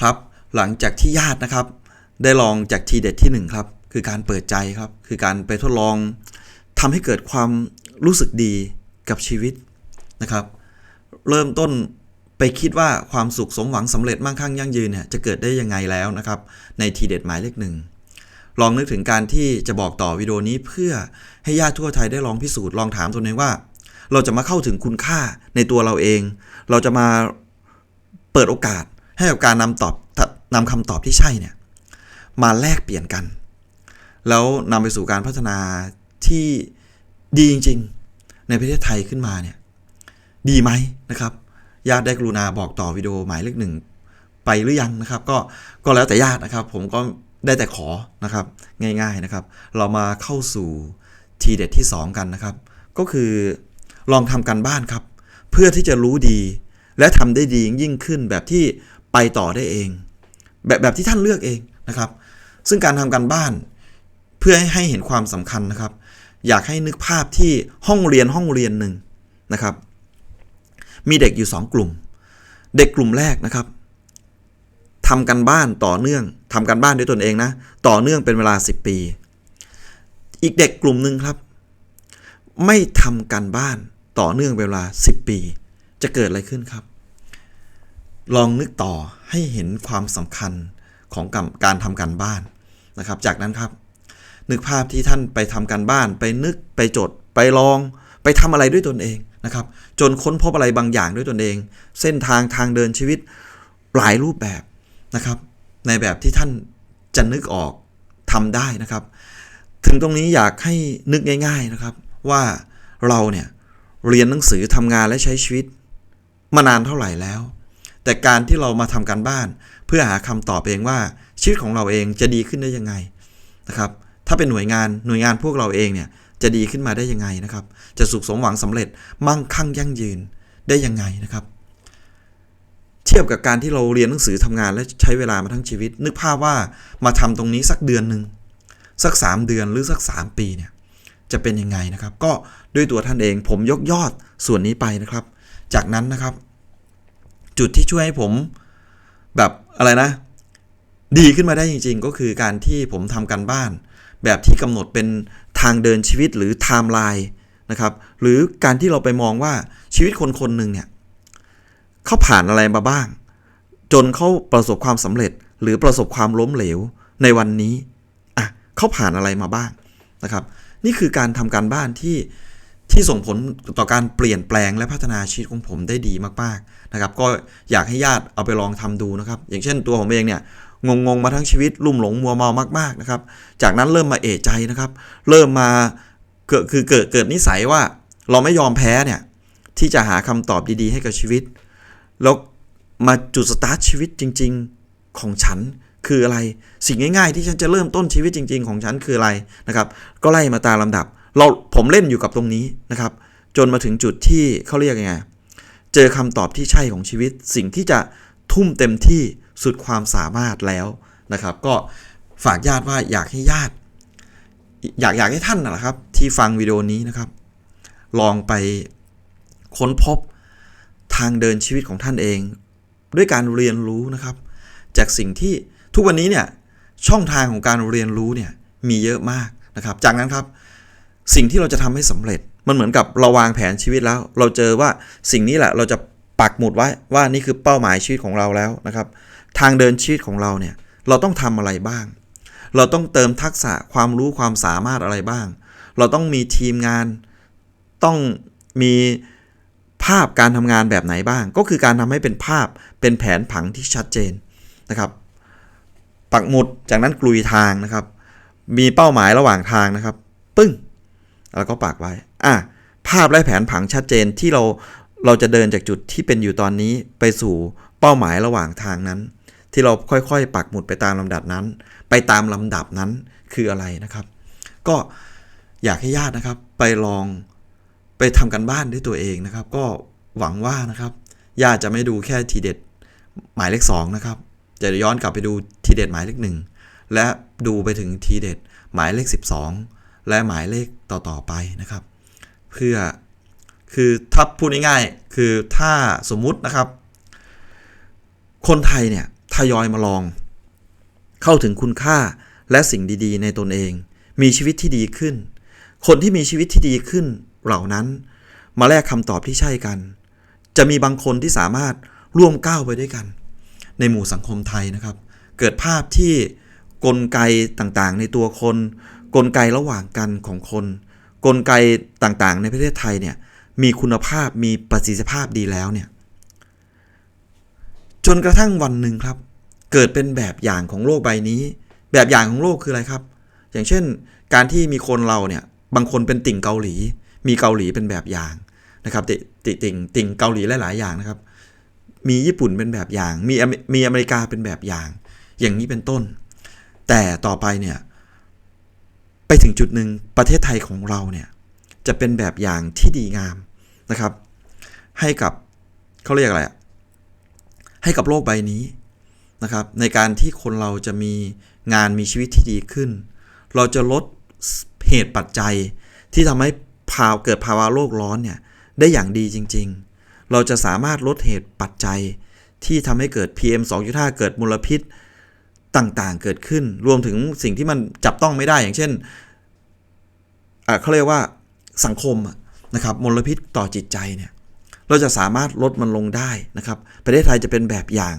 ครับ หลังจากที่ญาตินะครับ ได้ลองจากทีเด็ดที่หนึ่งครับคือการเปิดใจครับ คือการไปทดลองทำให้เกิดความรู้สึกดีกับชีวิตนะครับ เริ่มต้นไปคิดว่าความสุขสมหวังสำเร็จมั่งคั่งยั่งยืนเนี่ยจะเกิดได้ยังไงแล้วนะครับ ในทีเด็ดหมายเลขหนึ่งลองนึกถึงการที่จะบอกต่อวิดีโอนี้เพื่อให้ญาติทั่วไทยได้ลองพิสูจน์ลองถามตัวเองว่า เราจะมาเข้าถึงคุณค่าในตัวเราเอง เราจะมาเปิดโอกาส ให้กับการนำตอบนำคำตอบที่ใช่เนี่ยมาแลกเปลี่ยนกัน แล้วนำไปสู่การพัฒนาที่ดีจริง ๆ ในประเทศไทยขึ้นมาเนี่ยดีไหมนะครับ ญาติได้กรุณาบอกต่อวิดีโอหมายเลขหนึ่งไปหรือยังนะครับ ก็ก็แล้วแต่ญาตินะครับ ผมก็ได้แต่ขอนะครับง่าย ๆนะครับ เรามาเข้าสู่ทีเด็ดที่ 2 กันนะครับ ก็คือลองทำกันบ้านครับ เพื่อที่จะรู้ดีและทำได้ดียิ่งขึ้นแบบที่ ไปต่อได้เอง แบบแบบที่ท่านเลือกเองนะครับ ซึ่งการทำกันบ้านเพื่อให้เห็นความสำคัญนะครับ อยากให้นึกภาพที่ห้องเรียนห้องเรียนหนึ่งนะครับ มีเด็กอยู่ 2 กลุ่ม เด็กกลุ่มแรกนะครับทำกันบ้านต่อเนื่องทำกันบ้านด้วยตนเองนะ ต่อเนื่องเป็นเวลา 10 ปี อีกเด็กกลุ่มหนึ่งครับ ไม่ทำกันบ้านต่อเนื่องเป็นเวลา 10 ปี จะเกิดอะไรขึ้นครับ ลองนึกต่อให้เห็นความสำคัญของการทำการบ้านนะครับ จากนั้นครับ นึกภาพที่ท่านไปทำการบ้าน ไปนึกไปจด ไปลอง ไปทำอะไรด้วยตนเองนะครับ จนค้นพบอะไรบางอย่างด้วยตนเอง เส้นทางทางเดินชีวิตหลายรูปแบบนะครับ ในแบบที่ท่านจะนึกออกทำได้นะครับ ถึงตรงนี้อยากให้นึกง่าย ๆนะครับ ว่าเราเนี่ยเรียนหนังสือทำงานและใช้ชีวิต มานานเท่าไหร่แล้ว แต่การที่เรามาทำการบ้าน เพื่อหาคำตอบเองว่าชีวิตของเราเองจะดีขึ้นได้ยังไงนะครับถ้าเป็นหน่วยงานหน่วยงานพวกเราเองเนี่ยจะดีขึ้นมาได้ยังไงนะครับ จะสุขสมหวังสำเร็จมั่งคั่งยั่งยืนได้ยังไงนะครับ เทียบกับการที่เราเรียนหนังสือทำงานและใช้เวลามาทั้งชีวิต นึกภาพว่ามาทำตรงนี้สักเดือนหนึ่งสัก 3 เดือนหรือสัก 3 ปีเนี่ยจะเป็นยังไงนะครับ ก็ด้วยตัวท่านเองผมยกยอดส่วนนี้ไปนะครับ จากนั้นนะครับ จุดที่ช่วยให้ผมแบบอะไรนะ ดีขึ้นมาได้จริง ๆ ก็คือการที่ผมทำการบ้าน แบบที่กำหนดเป็นทางเดินชีวิตหรือไทม์ไลน์นะครับ หรือการที่เราไปมองว่าชีวิตคนคนหนึ่งเนี่ยเขาผ่านอะไรมาบ้าง จนเขาประสบความสำเร็จ หรือประสบความล้มเหลวในวันนี้อะเขาผ่านอะไรมาบ้างนะครับ นี่คือการทำการบ้านที่ ที่ส่งผลต่อการเปลี่ยนแปลงและพัฒนาชีวิตของผมได้ดีมากๆนะครับ ก็อยากให้ญาติเอาไปลองทำดูนะครับ อย่างเช่นตัวผมเองเนี่ยงงงมาทั้งชีวิตลุ่มหลงมัวเมามากๆนะครับ จากนั้นเริ่มมาเอะใจนะครับ เริ่มมาเกิดคือเกิดเกิดนิสัยว่าเราไม่ยอมแพ้เนี่ยที่จะหาคำตอบดีๆ ให้กับชีวิต แล้วมาจุดสตาร์ทชีวิตจริง ๆของฉันคืออะไร สิ่งง่ายๆ ที่ฉันจะเริ่มต้นชีวิตจริง ๆ ของฉันคืออะไรนะครับ ก็ไล่มาตามลำดับ เราผมเล่นอยู่กับตรงนี้นะครับ จนมาถึงจุดที่เขาเรียกยังไงเจอคำตอบที่ใช่ของชีวิต สิ่งที่จะทุ่มเต็มที่สุดความสามารถแล้วนะครับ ก็ฝากญาติว่าอยากให้ญาติ อยากอยากให้ท่านนะครับ ที่ฟังวิดีโอนี้นะครับ ลองไปค้นพบทางเดินชีวิตของท่านเอง ด้วยการเรียนรู้นะครับ จากสิ่งที่ทุกวันนี้เนี่ยช่องทางของการเรียนรู้เนี่ยมีเยอะมากนะครับ จากนั้นครับ สิ่งที่เราจะทำให้สำเร็จ มันเหมือนกับเราวางแผนชีวิตแล้ว เราเจอว่าสิ่งนี้แหละเราจะปักหมุดไว้ว่านี่คือเป้าหมายชีวิตของเราแล้วนะครับ ทางเดินชีวิตของเราเนี่ยเราต้องทำอะไรบ้าง เราต้องเติมทักษะความรู้ความสามารถอะไรบ้าง เราต้องมีทีมงาน ต้องมีภาพการทำงานแบบไหนบ้าง ก็คือการทำให้เป็นภาพเป็นแผนผังที่ชัดเจนนะครับปักหมุดจากนั้นกลุยทางนะครับ มีเป้าหมายระหว่างทางนะครับ ปึ้ง แล้วก็ปักไว้ อะ ภาพและแผนผังชัดเจนที่เราเราจะเดินจากจุดที่เป็นอยู่ตอนนี้ไปสู่เป้าหมายระหว่างทางนั้น ที่เราค่อยๆ ปักหมุดไปตามลำดับนั้น ไปตามลำดับนั้นคืออะไรนะครับ ก็อยากให้ญาตินะครับ ไปลองไปทำกันบ้านด้วยตัวเองนะครับ ก็หวังว่านะครับญาติจะไม่ดูแค่ทีเด็ดหมายเลข2นะครับจะย้อนกลับไปดูทีเด็ดหมายเลข1และดูไปถึงทีเด็ดหมายเลข 12 และหมายเลขต่อๆไปนะครับ เพื่อคือถ้าพูดง่ายๆคือถ้าสมมุตินะครับ คนไทยเนี่ยทยอยมาลอง เข้าถึงคุณค่าและสิ่งดีๆ ในตนเอง มีชีวิตที่ดีขึ้น คนที่มีชีวิตที่ดีขึ้นเหล่านั้น มาแลกคำตอบที่ใช่กัน จะมีบางคนที่สามารถร่วมก้าวไปด้วยกัน ในหมู่สังคมไทยนะครับ เกิดภาพที่กลไกต่างๆ ในตัวคน กลไกระหว่างกันของคน กลไกต่างๆ ในประเทศไทยเนี่ยมีคุณภาพมีประสิทธิภาพดีแล้วเนี่ยจนกระทั่งวันหนึ่งครับ เกิดเป็นแบบอย่างของโลกใบนี้ แบบอย่างของโลกคืออะไรครับ อย่างเช่น การที่มีคนเราเนี่ยบางคนเป็นติ่งเกาหลี มีเกาหลีเป็นแบบอย่างนะครับติติติ่งติ่งเกาหลีหลายๆอย่างนะครับ มีญี่ปุ่นเป็นแบบอย่าง มีมีอเมริกาเป็นแบบอย่าง อย่างนี้เป็นต้น แต่ต่อไปเนี่ย ไปถึงจุดหนึ่งประเทศไทยของเราเนี่ยจะเป็นแบบอย่างที่ดีงามนะครับ ให้กับเขาเรียกอะไรอะให้กับโลกใบนี้นะครับ ในการที่คนเราจะมีงานมีชีวิตที่ดีขึ้น เราจะลดเหตุปัจจัยที่ทำให้ภาวเกิดภาวะโลกร้อนเนี่ยได้อย่างดีจริง ๆ เราจะสามารถลดเหตุปัจจัยที่ทำให้เกิด PM 2.5 เกิดมลพิษ ต่างๆเกิดขึ้น รวมถึงสิ่งที่มันจับต้องไม่ได้อย่างเช่นเขาเรียกว่าสังคมนะครับมลพิษต่อจิตใจเนี่ยเราจะสามารถลดมันลงได้นะครับ ประเทศไทยจะเป็นแบบอย่าง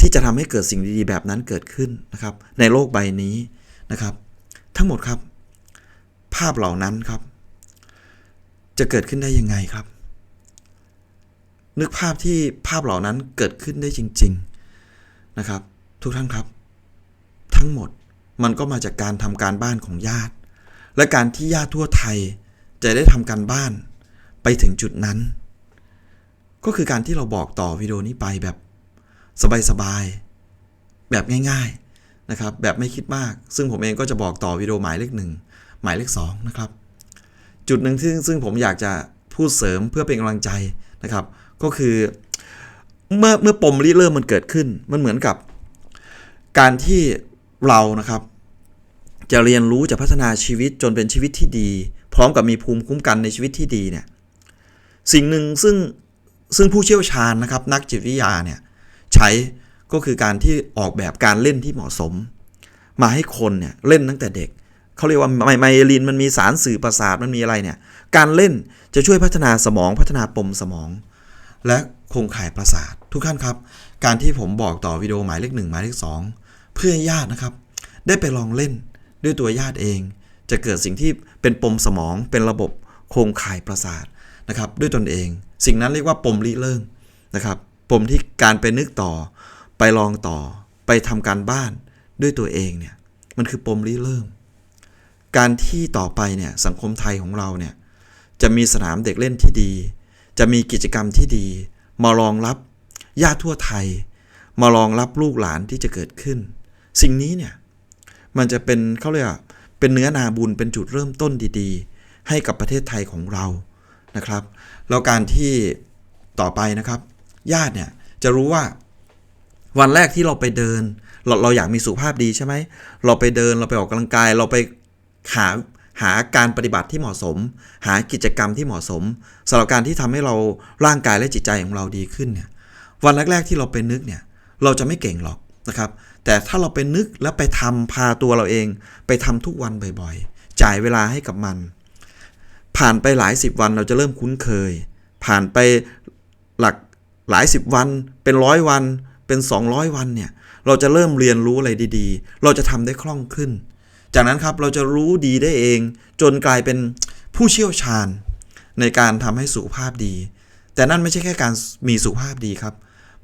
ที่จะทำให้เกิดสิ่งดีๆ แบบนั้นเกิดขึ้นนะครับ ในโลกใบนี้นะครับ ทั้งหมดครับ ภาพเหล่านั้นครับ จะเกิดขึ้นได้ยังไงครับ นึกภาพที่ภาพเหล่านั้นเกิดขึ้นได้จริง ๆ นะครับ ทุกท่านครับ ทั้งหมดมันก็มาจากการทำการบ้านของญาติ และการที่ญาติทั่วไทยจะได้ทำการบ้านไปถึงจุดนั้น ก็คือการที่เราบอกต่อวิดีโอนี้ไปแบบสบายๆแบบง่ายๆนะครับ แบบไม่คิดมาก ซึ่งผมเองก็จะบอกต่อวิดีโอหมายเลขหนึ่งหมายเลขสองนะครับ จุดหนึ่งที่ซึ่งผมอยากจะพูดเสริมเพื่อเป็นกำลังใจนะครับ ก็คือ เมื่อเมื่อปมริเริ่มมันเกิดขึ้น มันเหมือนกับ การที่เรานะครับ จะเรียนรู้จะพัฒนาชีวิตจนเป็นชีวิตที่ดี พร้อมกับมีภูมิคุ้มกันในชีวิตที่ดีเนี่ยสิ่งหนึ่งซึ่งซึ่งผู้เชี่ยวชาญนะครับ นักจิตวิทยาเนี่ยใช้ก็คือการที่ออกแบบการเล่นที่เหมาะสม มาให้คนเนี่ยเล่นตั้งแต่เด็กเขาเรียกว่าไมไมเอลินมันมีสารสื่อประสาทมันมีอะไรเนี่ยการเล่นจะช่วยพัฒนาสมองพัฒนาปมสมอง และโครงข่ายประสาททุกท่านครับ การที่ผมบอกต่อวิดีโอหมายเลขหนึ่งหมายเลขสองเพื่อญาตินะครับ ได้ไปลองเล่นด้วยตัวญาติเอง จะเกิดสิ่งที่เป็นปมสมองเป็นระบบโครงข่ายประสาทนะครับด้วยตนเอง สิ่งนั้นเรียกว่าปมริเริ่มนะครับปมที่การไปนึกต่อ ไปลองต่อ ไปทำการบ้านด้วยตัวเองเนี่ยมันคือปมริเริ่ม การที่ต่อไปเนี่ยสังคมไทยของเราเนี่ยจะมีสนามเด็กเล่นที่ดี จะมีกิจกรรมที่ดี มารองรับญาติทั่วไทย มารองรับลูกหลานที่จะเกิดขึ้น สิ่งนี้เนี่ยมันจะเป็นเขาเรียกว่าเป็นเนื้อนาบุญเป็นจุดเริ่มต้นดีๆ ให้กับประเทศไทยของเรานะครับ แล้วการที่ต่อไปนะครับ ญาติเนี่ยจะรู้ว่าวันแรกที่เราไปเดิน เราเราอยากมีสุขภาพดีใช่ไหม เราไปเดินเราไปออกกำลังกาย เราไปหา หาการปฏิบัติที่เหมาะสม หากิจกรรมที่เหมาะสมสำหรับการที่ทำให้เราร่างกายและจิตใจของเราดีขึ้นเนี่ยวันแรกๆที่เราไปนึกเนี่ยเราจะไม่เก่งหรอกนะครับ แต่ถ้าเราไปนึกแล้วไปทำพาตัวเราเอง ไปทำทุกวันบ่อยๆ จ่ายเวลาให้กับมัน ผ่านไปหลายสิบวันเราจะเริ่มคุ้นเคย ผ่านไปหลักหลายสิบวัน เป็นร้อยวัน เป็น 200 วันเนี่ยเราจะเริ่มเรียนรู้อะไรดีๆ เราจะทำได้คล่องขึ้น จากนั้นครับเราจะรู้ดีได้เอง จนกลายเป็นผู้เชี่ยวชาญ ในการทำให้สุขภาพดี แต่นั่นไม่ใช่แค่การมีสุขภาพดีครับ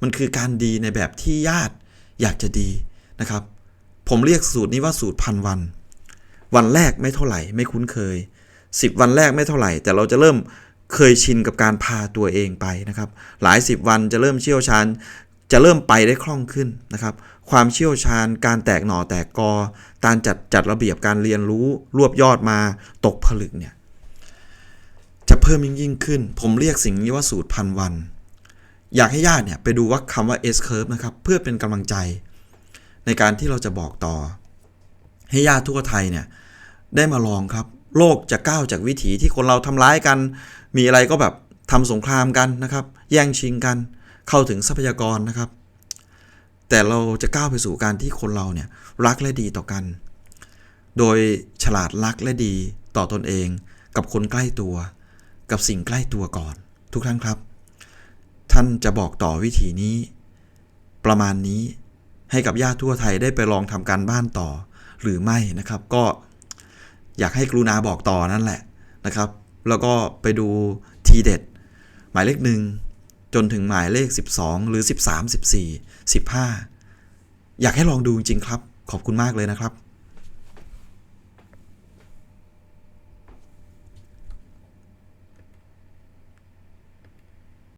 มันคือการดีในแบบที่ญาติอยากจะดีนะครับ ผมเรียกสูตรนี้ว่าสูตรพันวัน วันแรกไม่เท่าไหร่ ไม่คุ้นเคย 10 วันแรกไม่เท่าไหร่ แต่เราจะเริ่มเคยชินกับการพาตัวเองไปนะครับ หลายสิบวันจะเริ่มเชี่ยวชาญ จะเริ่มไปได้คล่องขึ้นนะครับ ความเชี่ยวชาญ การแตกหน่อแตกกอ การจัดจัดระเบียบการเรียนรู้รวบยอดมาตกผลึกเนี่ยจะเพิ่มยิ่งยิ่งขึ้น ผมเรียกสิ่งนี้ว่าสูตรพันวัน อยากให้ญาติเนี่ยไปดูว่าคำว่า S curve นะครับ เพื่อเป็นกำลังใจ ในการที่เราจะบอกต่อ ให้ญาติทั่วไทยเนี่ยได้มาลองครับ โลกจะก้าวจากวิถีที่คนเราทำร้ายกัน มีอะไรก็แบบทำสงครามกันนะครับ แย่งชิงกัน เข้าถึงทรัพยากรนะครับ แต่เราจะก้าวไปสู่การที่คนเราเนี่ยรักและดีต่อกัน โดยฉลาดรักและดีต่อตนเอง กับคนใกล้ตัว กับสิ่งใกล้ตัวก่อน ทุกท่านครับ ท่านจะบอกต่อวิธีนี้ ประมาณนี้ให้กับญาติทั่วไทยได้ไปลองทำการบ้านต่อหรือไม่นะครับ ก็อยากให้กรุณาบอกต่อนั่นแหละนะครับ แล้วก็ไปดูทีเด็ด หมายเลขหนึ่งจนถึงหมายเลข 12 หรือ 13 14 15 อยากให้ลองดูจริงๆครับ ขอบคุณมากเลยนะครับ